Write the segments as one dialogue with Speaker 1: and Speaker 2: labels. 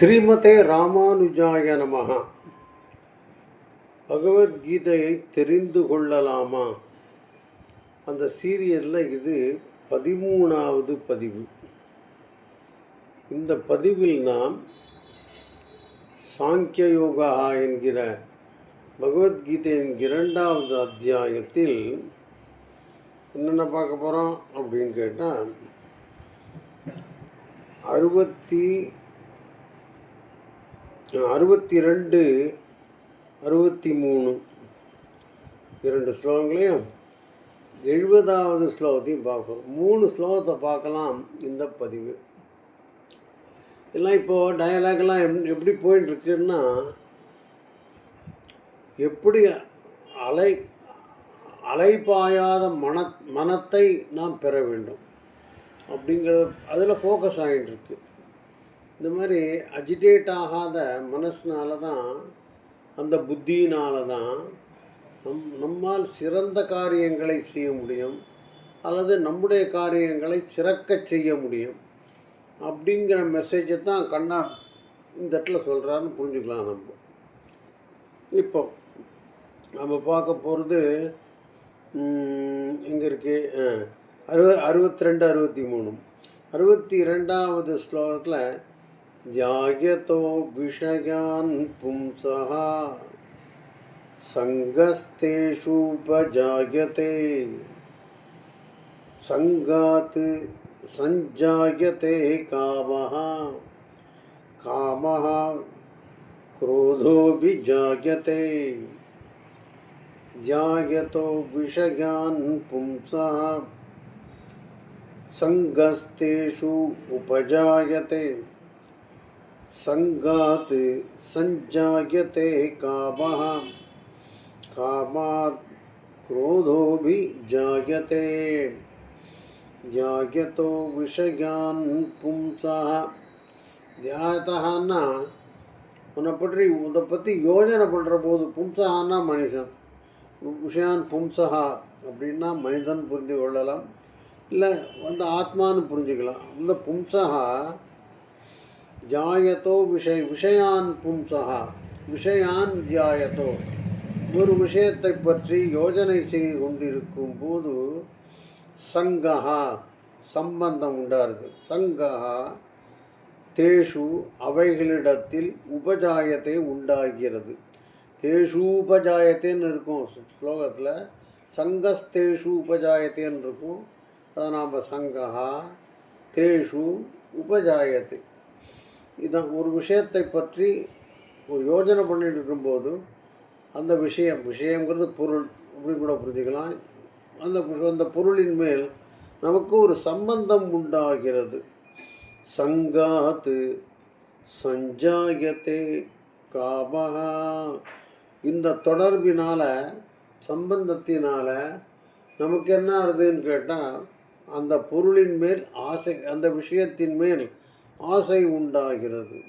Speaker 1: ஸ்ரீமதே ராமானுஜாய நமகா பகவத்கீதையை தெரிந்து கொள்ளலாமா? அந்த சீரியலில் இது பதிமூணாவது பதிவு. இந்த பதிவில் நாம் சாங்கிய யோகா என்கிற பகவத்கீதையின் இரண்டாவது அத்தியாயத்தில் என்னென்ன பார்க்க போகிறோம் அப்படின்னு கேட்டால் அறுபத்தி அறுபத்தி ரெண்டு அறுபத்தி மூணு இரண்டு ஸ்லோகங்களையும் எழுபதாவது ஸ்லோகத்தையும் பார்க்கணும். மூணு ஸ்லோகத்தை பார்க்கலாம் இந்த பதிவு. எல்லாம் இப்போது டயலாக்லாம் எப் எப்படி போயிட்டுருக்குன்னா எப்படி அலை அலைப்பாயாத மன மனத்தை நாம் பெற வேண்டும். அப்படிங்கிறது அதில் ஃபோக்கஸ் ஆகிட்டுருக்கு இந்த மாதிரி அஜிடேட் ஆகாத மனசினால தான் அந்த புத்தியினால தான் நம் நம்மால் சிறந்த காரியங்களை செய்ய முடியும் அல்லது நம்முடைய காரியங்களை சிறக்க செய்ய முடியும். அப்படிங்கிற மெசேஜை தான் கண்ணா இந்த இடத்துல சொல்கிறாருன்னு புரிஞ்சுக்கலாம் நம்ம. இப்போ நம்ம பார்க்க போகிறது எங்கே இருக்கு? அறுப அறுபத்தி ரெண்டு அறுபத்தி மூணு அறுபத்தி ரெண்டாவது ஸ்லோகத்தில் ध्यायतो विषयान् पुंसः। सङ्गस्तेषूपजायते सङ्गात् सञ्जायते कामः। कामः क्रोधोऽपि जायते जायतो विषयान् पुंसः। सङ्गस्तेषु उपजायते सङ्गात् सञ्जायते कामः कामात् क्रोधोऽभिजायते जायतो விஷயான் பும்சா தியாயத்தகான்னா உன்னை பற்றி உன்னை பற்றி யோஜனை பண்ணுற போது பும்சகான்னா மனுஷன் விஷயான் பும்சகா அப்படின்னா மனிதன் புரிந்து கொள்ளலாம் இல்லை வந்து ஆத்மான்னு புரிஞ்சுக்கலாம் இந்த பும்சகா ஜாயத்தோ விஷய விஷயான் பும்சகா விஷயான் ஜாயத்தோ ஒரு விஷயத்தை பற்றி யோஜனை செய்து கொண்டிருக்கும் போது சங்கஹா சம்பந்தம் உண்டாருது சங்கஹா தேஷு அவைகளிடத்தில் உபஜாயத்தை உண்டாகிறது. தேஷு உபஜாயத்தேன்னு இருக்கும் ஸ்லோகத்தில். சங்கஸ்தேஷு உபஜாயத்தேன்னு இருக்கும். அதை நாம் சங்கஹா தேஷு உபஜாயத்தை. இதை ஒரு விஷயத்தை பற்றி ஒரு யோஜனை பண்ணிட்டு இருக்கும்போது அந்த விஷயம் விஷயங்கிறது பொருள் அப்படின்னு கூட புரிஞ்சுக்கலாம். அந்த அந்த பொருளின் மேல் நமக்கு ஒரு சம்பந்தம் உண்டாகிறது. சங்காத்து சஞ்சாயத்தே காபகா இந்த தொடர்பினால் சம்பந்தத்தினால் நமக்கு என்ன ஆகுதுன்னு கேட்டால் அந்த பொருளின் மேல் ஆசை அந்த விஷயத்தின் மேல் ஆசை உண்டாகிறது.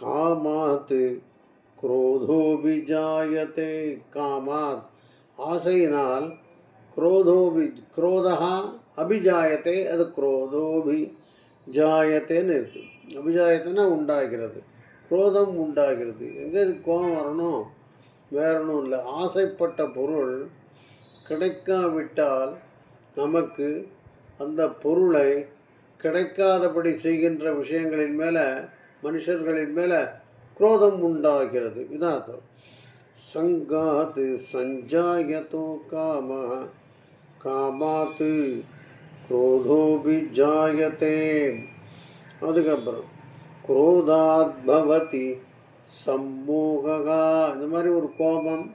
Speaker 1: காமாத்து குரோதோபிஜாயத்தே காமாத். ஆசையினால் குரோதோபி குரோதகா அபிஜாயத்தை அது குரோதோபி ஜாயத்தேன்னு இருக்குது அபிஜாயத்தைன்னா உண்டாகிறது. குரோதம் உண்டாகிறது. எங்கே இது கோபம் வரணும்? வேற ஒன்றும் இல்லை. ஆசைப்பட்ட பொருள் கிடைக்காவிட்டால் நமக்கு அந்த பொருளை கிடைக்காதபடி செய்கின்ற விஷயங்களின் மேலே மனுஷர்களின் மேலே குரோதம் உண்டாகிறது. இதான் அர்த்தம். சங்காத் சஞ்சாயத்தோ காம காமாத்து குரோதோபிஜாயத்தே அதுக்கப்புறம் குரோதாத் பவதி சம்மோகா இந்த மாதிரி ஒரு கோபம்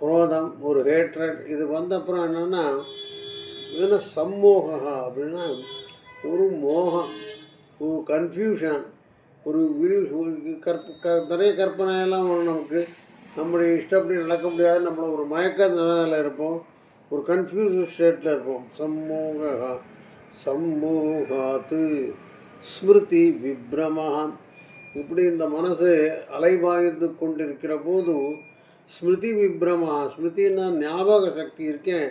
Speaker 1: குரோதம் ஒரு ஹேட்ரட் இது வந்த அப்புறம் என்னென்னா என்ன சம்மோகா அப்படின்னா ஒரு மோகம் ஒரு கன்ஃபியூஷன் ஒரு விரி கற்ப க நிறைய கற்பனையெல்லாம் வரும் நமக்கு. நம்முடைய இஷ்டப்படி நடக்க முடியாது நம்மளை ஒரு மயக்க நிலையில் இருப்போம் ஒரு கன்ஃபியூஸ் ஸ்டேட்டில் இருப்போம். சம்மோகா சம்மோகாத்து ஸ்மிருதி விப்ரமகம் இப்படி இந்த மனசு அலைபாய்ந்து கொண்டிருக்கிற போது ஸ்மிருதி விப்ரமா ஸ்மிருதின்னா ஞாபக சக்தி இருக்கேன்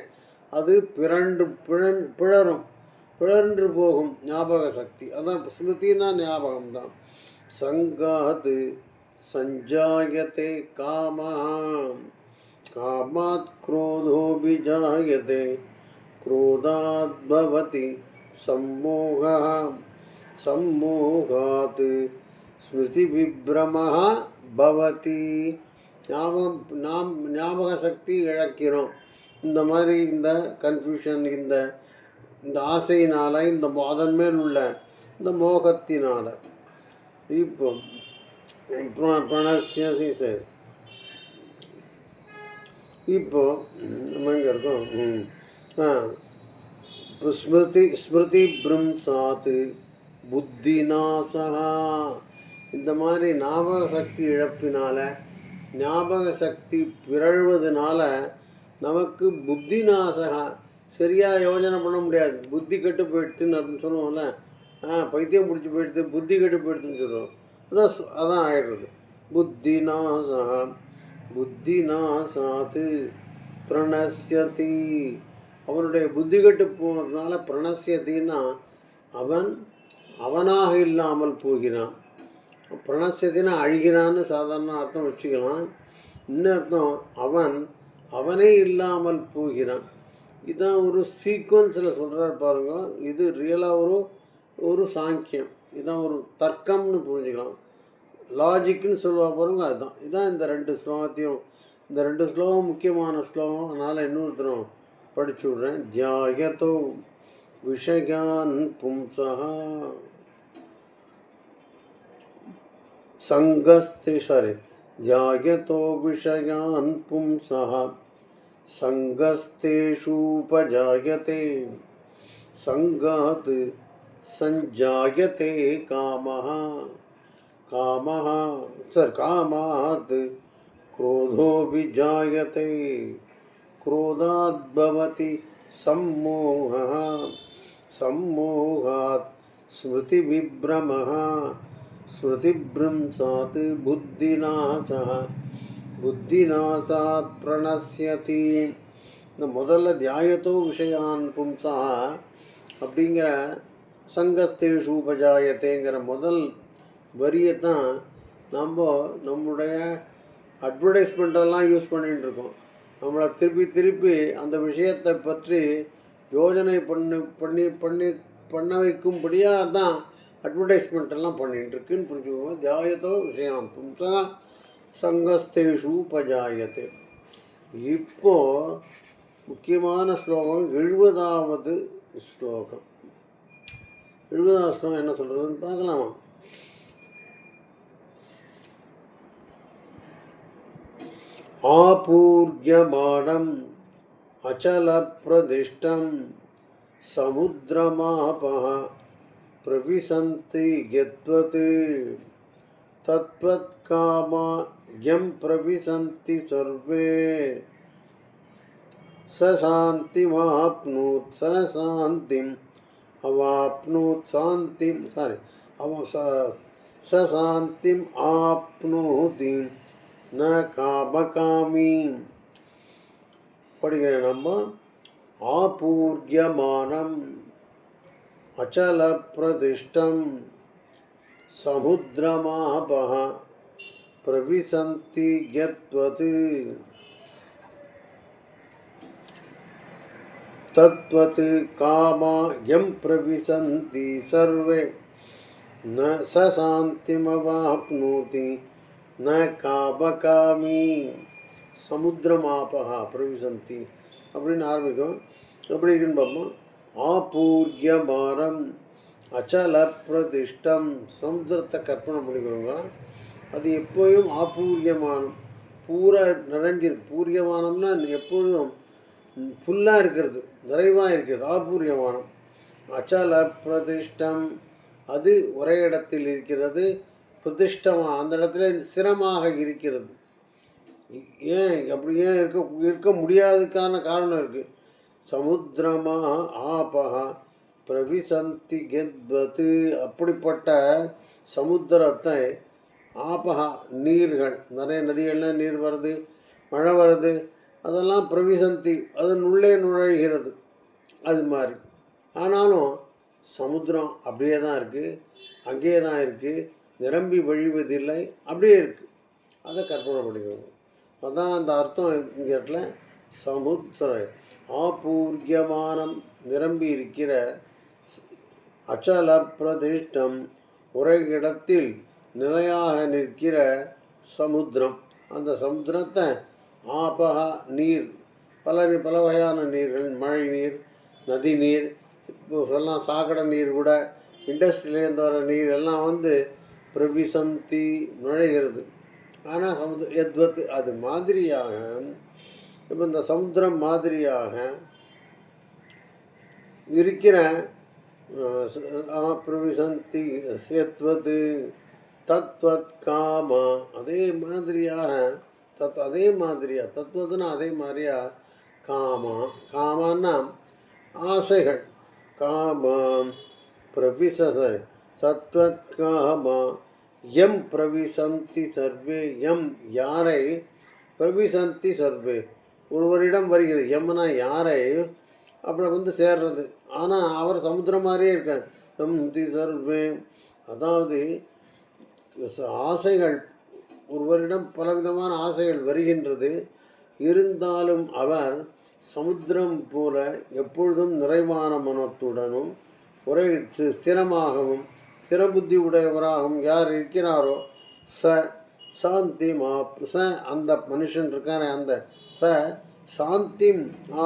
Speaker 1: அது பிறண்டு பிழன் பிழரும் பிழன்று போகும் ஞாபக சக்தி அதான் ஸ்மிருதினா ஞாபகம் தான் सङ्गात् सञ्जायते कामः कामात् क्रोधोऽभिजायते क्रोधात् भवति सम्मोहः सम्मोहात् ஸ்மிருதிவிப்ரமः பவதி ஞாபகம் நாம் ஞாபக சக்தி இழக்கிறோம் இந்த மாதிரி இந்த கன்ஃபியூஷன் இந்த இந்த ஆசையினால் இந்த அதன் மேல் உள்ள இந்த மோகத்தினால். இப்போ பிர- இப்போ நம்ம எங்கே இருக்கோம்? ஸ்மிருதி ஆ. இப்போ ஸ்மிருதி ஸ்மிருதி பிரம்சாத்து புத்திநாசா இந்த மாதிரி ஞாபக சக்தி இழப்பினால் ஞாபக சக்தி பிறழ்வதனால நமக்கு புத்திநாசகா சரியாக யோஜனை பண்ண முடியாது. புத்தி கெட்டு போயிடுதுன்னு அப்படின்னு சொல்லுவோம்ல. ஆ பைத்தியம் பிடிச்சி போயிடுது புத்தி கெட்டு போயிடுதுன்னு சொல்லுவோம். அதான் அதான் ஆகிடுறது புத்தி நாசா புத்திநாசா புத்திநாசாத்து பிரணசியதி அவனுடைய புத்தி கெட்டு போனதுனால பிரணஸ்யத்தின்னா அவன் அவனாக இல்லாமல் போகிறான். பிரணஸ்யத்தினா அழுகிறான்னு சாதாரண அர்த்தம் வச்சுக்கலாம். இன்னும் அர்த்தம் அவன் அவனே இல்லாமல் போகிறான். இதான் ஒரு சீக்வன்ஸில் சொல்கிறார் பாருங்க. இது ரியலாக ஒரு ஒரு சாங்கியம். இதான் ஒரு தர்க்கம்னு புரிஞ்சுக்கலாம். லாஜிக்னு சொல்லுவா பாருங்கள் அதுதான். இதான் இந்த ரெண்டு ஸ்லோகத்தையும். இந்த ரெண்டு ஸ்லோகம் முக்கியமான ஸ்லோகம். அதனால் இன்னொருத்தரும் படிச்சு விட்றேன். தியாயதோ விஷயான் பும்சா சங்கஸ்தி சாரி தியாயதோ விஷயான் பும்சா सङ्गस्तेषूपजायते सङ्गात् संजायते कामः। कामः, सर, कामात क्रोधो विजायते क्रोधोऽभिजायते, क्रोधाद्भवति सम्मोहः, सम्मोहात् स्मृति स्मृतिभ्रंशात् बुद्धिनाशः। புத்திநாசாத் பிரணசியதி இந்த முதல்ல தியாயத்தோ விஷயான் பும்சா அப்படிங்கிற சங்கஸ்தேஷு உபஜாயத்தேங்கிற முதல் வரியை தான் நம்ம நம்முடைய அட்வர்டைஸ்மெண்ட்டெல்லாம் யூஸ் பண்ணிகிட்டு இருக்கோம் நம்மளை திருப்பி திருப்பி அந்த விஷயத்தை பற்றி யோஜனை பண்ணி பண்ணி பண்ணி பண்ண வைக்கும்படியாக தான் அட்வர்டைஸ்மெண்ட்டெல்லாம் பண்ணிகிட்டு இருக்குன்னு புரிஞ்சுக்கோங்க. தியாயத்தோ விஷயம் பும்சா சங்கஸ்தேஷு உபஜாயத்தை இப்போ முக்கியமான ஸ்லோகம் எழுபதாவது ஸ்லோகம் எழுபதாவது ஸ்லோகம் என்ன சொல்கிறதுன்னு பார்க்கலாமா ஆபூர்யமானம் அச்சலப்பிரதிஷ்டம் समुद्रमापः प्रविशन्ति यद्वत् तत्त्वत्कामा यं प्रविशन्ति सर्वे स शान्तिमाप्नोत् स शान्तिम् अवाप्नोत् शान्तिं सारि अव स स शान्तिम् आप्नोति न कामकामी படிக்கிறேன் நம்ம ஆபூர்யமானம் அச்சலப்பிரதிஷ்டம் समुद्रमाप प्रविशन्ति यत्वत् तत्त्वत् कामा यं प्रविशन्ति सर्वे। न स शान्तिमवाप्नोति, न कामी समुद्रमापः प्रविशन्ति। अब आरम्भिकम्। अपडि पापम् அச்சல பிரதிஷ்டம் சமுத்திரத்தை கற்பனை பண்ணிக்கிறோம் அது எப்போயும் ஆபூரியமானம். பூரா நிறைஞ்சிரு பூரியமானம்னா எப்பொழுதும் ஃபுல்லாக இருக்கிறது நிறைவாக இருக்கிறது ஆபூரியமானம். அச்சல பிரதிஷ்டம் அது ஒரே இடத்தில் இருக்கிறது பிரதிஷ்டமாக அந்த இடத்துல சிரமமாக இருக்கிறது. ஏன் அப்படி ஏன் இருக்க இருக்க முடியாததுக்கான காரணம் இருக்குது சமுத்திரமா ஆபகா பிரவிசந்தி கெத்வத்து அப்படிப்பட்ட சமுத்திரத்தை ஆபகா நீர்கள் நிறைய நதிகள்லாம் நீர் வருது மழை வருது அதெல்லாம் பிரவிசந்தி அதன் உள்ளே நுழைகிறது. அது மாதிரி. ஆனாலும் சமுத்திரம் அப்படியே தான் இருக்குது அங்கேயே தான் இருக்குது நிரம்பி வழிவதில்லை அப்படியே இருக்குது அதை கற்பனை பண்ணிக்கணும் அதான் அந்த அர்த்தம் இங்கே இடத்துல சமுத்திர ஆபூர்யமானம் நிரம்பி இருக்கிற அச்சல பிரதிஷ்டம் உரைகிடத்தில் இடத்தில் நிலையாக நிற்கிற சமுத்திரம். அந்த சமுத்திரத்தை ஆபகா நீர் பல பல வகையான நீர்கள் மழை நீர் நதி நீர் இப்போ சொல்லலாம் சாக்கடை நீர் கூட இண்டஸ்ட்ரியிலேருந்து வர நீர் எல்லாம் வந்து பிரவிசந்தி நுழைகிறது. ஆனால் சமுத்திர எத்வத் அது மாதிரியாக இப்போ இந்த சமுத்திரம் மாதிரியாக இருக்கிற அஹ், சேத்வது தத்வத் காமா அதே மாதிரியாக தத் அதே மாதிரியா தத்வதுன்னா அதே மாதிரியா காமா காமான்னா ஆசைகள். காமா பிரவிச சாரி சத்வத் காமா எம் பிரவிசந்தி சர்வே எம் யாரை? பிரவிசந்தி சர்வே. ஒருவரிடம் வருகிறது எம்னா யாரை? அப்புறம் வந்து சேர்றது. ஆனால் அவர் சமுத்திரம் மாதிரியே இருக்கார். சம்தி சர்வே அதாவது ஆசைகள் ஒருவரிடம் பலவிதமான ஆசைகள் வருகின்றது. இருந்தாலும் அவர் சமுத்திரம் போல எப்பொழுதும் நிறைவான மனத்துடனும் ஒரே ஸ்திரமாகவும் ஸ்திரபுத்தி உடையவராகவும் யார் இருக்கிறாரோ ச சாந்தி மாப் ச அந்த மனுஷன் இருக்கான அந்த ச சாந்தி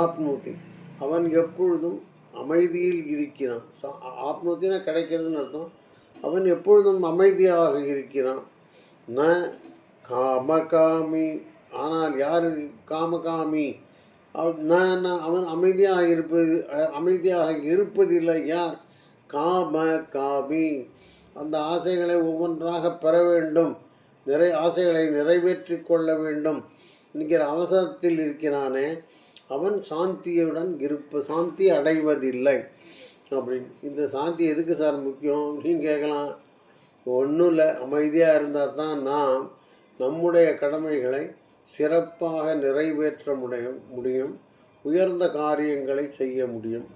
Speaker 1: ஆப்னூதி. அவன் எப்பொழுதும் அமைதியில் இருக்கிறான். சா- கிடைக்கிறதுன்னு அர்த்தம். அவன் எப்பொழுதும் அமைதியாக இருக்கிறான். ந காமகாமி ஆனால் யார் காமகாமி? அவன் ந- அவன் அமைதியாக இருப்பது அமைதியாக இருப்பதில்லை. யார்? காம காமி அந்த ஆசைகளை ஒவ்வொன்றாக பெற வேண்டும். நிறை ஆசைகளை நிறைவேற்றி கொள்ள வேண்டும். என்கிற அவசரத்தில் இருக்கிறானே. அவன் சாந்தியுடன் இருப்ப சாந்தி அடைவதில்லை. அப்படின்னு. இந்த சாந்தி எதுக்கு சார் முக்கியம் அப்படின்னு கேட்கலாம். ஒன்றும் இல்லை அமைதியாக இருந்தால் தான் நாம் நம்முடைய கடமைகளை சிறப்பாக நிறைவேற்ற முடியும் முடியும். உயர்ந்த காரியங்களை செய்ய முடியும்.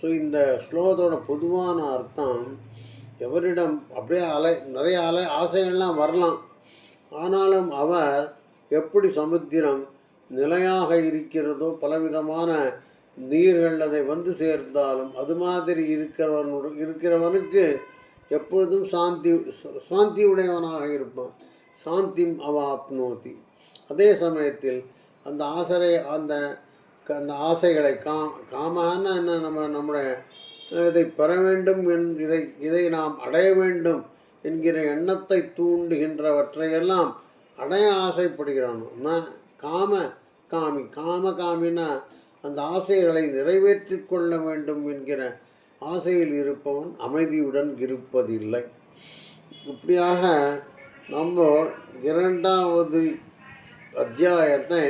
Speaker 1: ஸோ இந்த ஸ்லோகத்தோட பொதுவான அர்த்தம் எவரிடம் அப்படியே அலை நிறைய அலை ஆசைகள்லாம் வரலாம். ஆனாலும் அவர் எப்படி சமுத்திரம் நிலையாக இருக்கிறதோ பலவிதமான நீர்கள் அதை வந்து சேர்ந்தாலும் அது மாதிரி இருக்கிறவனு இருக்கிறவனுக்கு எப்பொழுதும் சாந்தி சாந்தி உடையவனாக இருப்பான். சாந்திம் அவாப்னோதி அதே சமயத்தில் அந்த ஆசரை அந்த க- அந்த ஆசைகளை கா காமான என்ன நம்ம நம்முடைய இதை பெற வேண்டும் என் இதை இதை நாம் அடைய வேண்டும் என்கிற எண்ணத்தை தூண்டுகின்றவற்றையெல்லாம் அடைய ஆசைப்படுகிறானோ காம காமி காம காமினா அந்த ஆசைகளை நிறைவேற்றி கொள்ள வேண்டும் என்கிற ஆசையில் இருப்பவன் அமைதியுடன் இருப்பதில்லை. இப்படியாக நம்ம இரண்டாவது அத்தியாயத்தை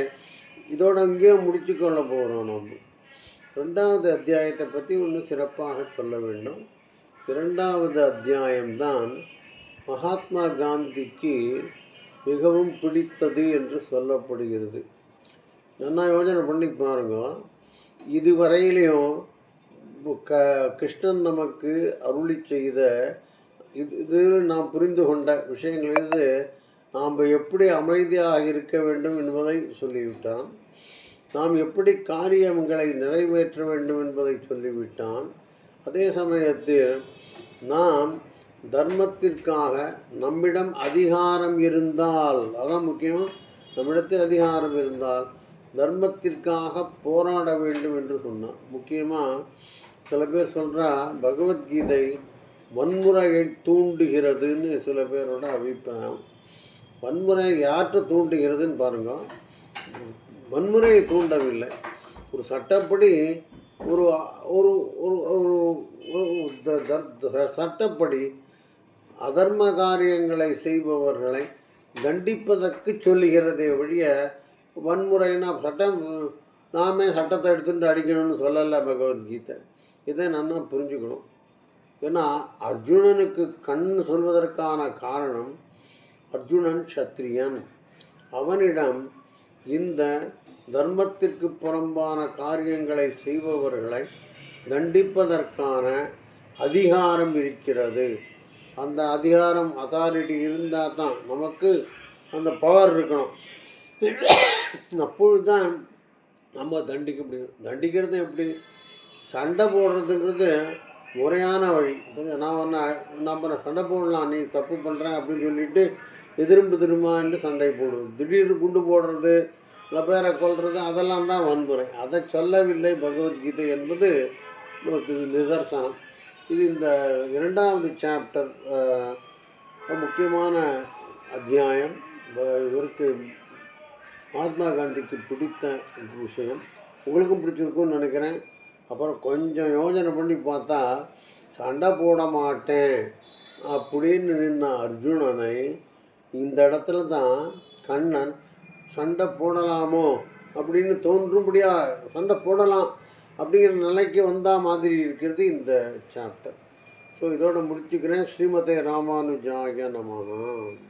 Speaker 1: இதோட அங்கேயே முடித்து கொள்ள போகிறோம் நம்ம ரெண்டாவது அத்தியாயத்தை பற்றி இன்னும் சிறப்பாக சொல்ல வேண்டும். இரண்டாவது அத்தியாயம்தான் மகாத்மா காந்திக்கு மிகவும் பிடித்தது என்று சொல்லப்படுகிறது. நல்லா யோஜனை பண்ணி பாருங்க. இதுவரையிலையும் க கிருஷ்ணன் நமக்கு அருளி செய்த இது இது நாம் புரிந்து கொண்ட விஷயங்களிலிருந்து நாம் எப்படி அமைதியாக இருக்க வேண்டும் என்பதை சொல்லிவிட்டான். நாம் எப்படி காரியங்களை நிறைவேற்ற வேண்டும் என்பதை சொல்லிவிட்டான். அதே சமயத்தில் நாம் தர்மத்திற்காக நம்மிடம் அதிகாரம் இருந்தால் அதான் முக்கியம் நம்மிடத்தில் அதிகாரம் இருந்தால் தர்மத்திற்காக போராட வேண்டும் என்று சொன்னான். முக்கியமாக சில பேர் சொல்கிறா பகவத்கீதை வன்முறையை தூண்டுகிறதுன்னு சில பேரோட அபிப்பிராயம். வன்முறை யார்கிட்ட தூண்டுகிறதுன்னு பாருங்க வன்முறையை தூண்டவில்லை. ஒரு சட்டப்படி ஒரு ஒரு ஒரு த- சட்டப்படி அதர்ம காரியங்களை செய்பவர்களை தண்டிப்பதற்கு சொல்லுகிறதே ஒழிய வன்முறைனா சட்டம் நாமே சட்டத்தை எடுத்துட்டு அடிக்கணும்னு சொல்லலை பகவத்கீதை. இதை நல்லா புரிஞ்சுக்கணும். ஏன்னா அர்ஜுனனுக்கு கண் சொல்வதற்கான காரணம் அர்ஜுனன் சத்திரியன் அவனிடம் இந்த தர்மத்திற்கு புறம்பான காரியங்களை செய்பவர்களை தண்டிப்பதற்கான அதிகாரம் இருக்கிறது. அந்த அதிகாரம் அத்தாரிட்டி இருந்தால் தான் நமக்கு அந்த பவர் இருக்கணும். அப்பொழுது தான் நம்ம தண்டிக்க முடியும். தண்டிக்கிறது எப்படி? சண்டை போடுறதுங்கிறது முறையான வழி. நான் ஒன்று நம்ம சண்டை போடலாம். நீ தப்பு பண்ணுறேன் அப்படின்னு சொல்லிட்டு எதிர்ப்பு திரும்பான்னு சண்டை போடுவது திடீர்னு குண்டு போடுறது சில பேரை கொல்றது அதெல்லாம் தான் வன்முறை. அதை சொல்லவில்லை பகவத்கீதை என்பது ஒரு நிதர்சனம். இது இந்த இரண்டாவது சாப்டர் முக்கியமான அத்தியாயம். இவருக்கு மகாத்மா காந்திக்கு பிடித்த விஷயம். உங்களுக்கும் பிடிச்சிருக்கும்னு நினைக்கிறேன். அப்புறம் கொஞ்சம் யோசனை பண்ணி பார்த்தா சண்டை போட மாட்டேன் அப்படின்னு நின்ன அர்ஜுனனை இந்த இடத்துல தான் கண்ணன் சண்டை போடலாமோ அப்படின்னு தோன்றும்படியாக சண்டை போடலாம். அப்படிங்கிற நிலைக்கு வந்தால் மாதிரி இருக்கிறது இந்த சாப்டர் ஸோ இதோட முடிச்சுக்கிறேன். ஸ்ரீமதே ராமானுஜாய நமகம்